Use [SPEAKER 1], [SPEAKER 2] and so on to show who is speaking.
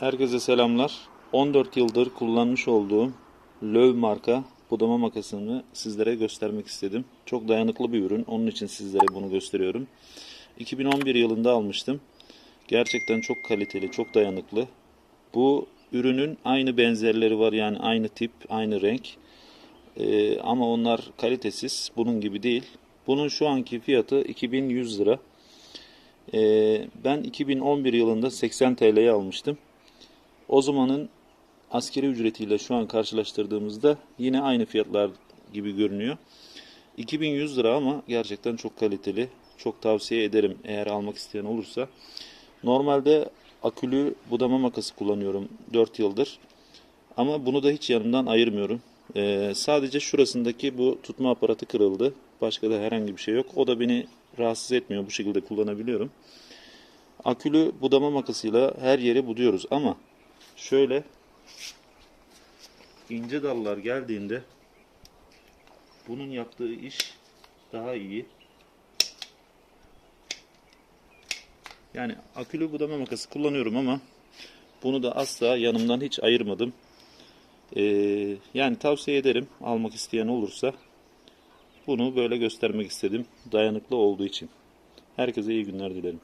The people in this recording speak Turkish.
[SPEAKER 1] Herkese selamlar. 14 yıldır kullanmış olduğum Löw marka budama makasını sizlere göstermek istedim. Çok dayanıklı bir ürün. Onun için sizlere bunu gösteriyorum. 2011 yılında almıştım. Gerçekten çok kaliteli, çok dayanıklı. Bu ürünün aynı benzerleri var yani aynı tip, aynı renk. Ee, ama onlar kalitesiz. Bunun gibi değil. Bunun şu anki fiyatı 2100 lira. Ee, ben 2011 yılında 80 TL'ye almıştım. O zamanın askeri ücretiyle şu an karşılaştırdığımızda yine aynı fiyatlar gibi görünüyor. 2100 lira ama gerçekten çok kaliteli. Çok tavsiye ederim eğer almak isteyen olursa. Normalde akülü budama makası kullanıyorum 4 yıldır. Ama bunu da hiç yanımdan ayırmıyorum. Ee, sadece şurasındaki bu tutma aparatı kırıldı. Başka da herhangi bir şey yok. O da beni rahatsız etmiyor. Bu şekilde kullanabiliyorum. Akülü budama makasıyla her yeri buduyoruz ama şöyle ince dallar geldiğinde bunun yaptığı iş daha iyi. Yani akülü budama makası kullanıyorum ama bunu da asla yanımdan hiç ayırmadım. Ee, yani tavsiye ederim almak isteyen olursa. Bunu böyle göstermek istedim. Dayanıklı olduğu için. Herkese iyi günler dilerim.